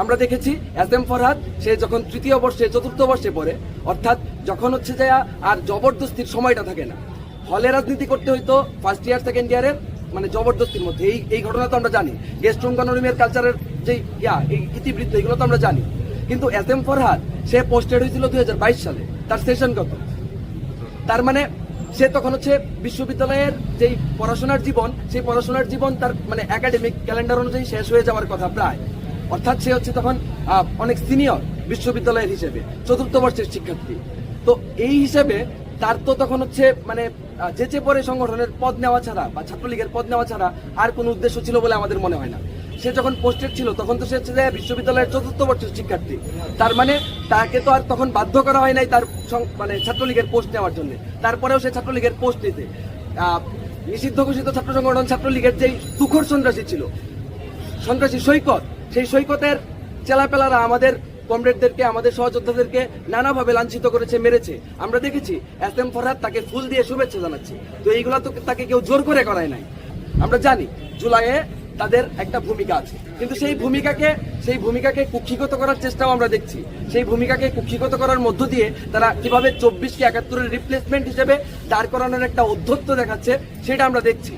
আমরা দেখেছি S M Farhad, সে যখন তৃতীয় বর্ষে, চতুর্থ বর্ষে পড়ে, অর্থাৎ যখন হচ্ছে যে আর জবরদস্তির সময়টা থাকে না। হলে রাজনীতি করতে হইতো ফার্স্ট ইয়ার সেকেন্ড ইয়ারের মানে জবরদস্তির মধ্যে। এই এই ঘটনা তো আমরা জানি। গেস্ট রুম কনোনিমের কালচারের যে ইয়া, এই ইতিবৃত্ত, এগুলো তো আমরা জানি। কিন্তু এস এম ফরহাদ, সে পোস্টেড হয়েছিল দুই হাজার বাইশ সালে। তার সেশন কত? তার মানে সে তখন হচ্ছে বিশ্ববিদ্যালয়ের যেই পড়াশোনার জীবন, সেই পড়াশোনার জীবন তার মানে একাডেমিক ক্যালেন্ডার অনুযায়ী শেষ হয়ে যাওয়ার কথা প্রায়। অর্থাৎ সে হচ্ছে তখন অনেক সিনিয়র বিশ্ববিদ্যালয়ের হিসেবে, চতুর্থ বর্ষের শিক্ষার্থী। তো এই হিসেবে তার তো তখন হচ্ছে মানে যেচে পরে সংগঠনের পদ নেওয়া ছাড়া বা ছাত্রলীগের পদ নেওয়া ছাড়া আর কোনো উদ্দেশ্য ছিল বলে আমাদের মনে হয় না। সে যখন পোস্টেড ছিল, তখন তো সে হচ্ছে যে বিশ্ববিদ্যালয়ের চতুর্থ বর্ষের শিক্ষার্থী। তার মানে তাকে তো আর তখন বাধ্য করা হয় নাই তার মানে ছাত্রলীগের পোস্ট নেওয়ার জন্য। তারপরেও সে ছাত্রলীগের পোস্ট নিতে। নিষিদ্ধ ঘোষিত ছাত্র সংগঠন ছাত্রলীগের যেই তুখর সন্ত্রাসী ছিল, সন্ত্রাসী সৈকত সেই সৈকতের চেলাপেলারা আমাদের কমরেডদেরকে, আমাদের সহযোদ্ধাদেরকে নানাভাবে লাঞ্ছিত করেছে, মেরেছে। আমরা দেখেছি, এস এম ফরহাদ তাকে ফুল দিয়ে শুভেচ্ছা জানাচ্ছি। তো এইগুলা তো তাকে কেউ জোর করে করায় নাই। আমরা জানি, জুলাইয়ে তাদের একটা ভূমিকা আছে। কিন্তু সেই ভূমিকাকে সেই ভূমিকাকে কুক্ষিগত করার চেষ্টাও আমরা দেখছি। সেই ভূমিকাকে কুক্ষিগত করার মধ্য দিয়ে তারা কীভাবে চব্বিশকে একাত্তরের রিপ্লেসমেন্ট হিসেবে দাঁড় করানোর একটা অধ্যত্ত দেখাচ্ছে, সেটা আমরা দেখছি।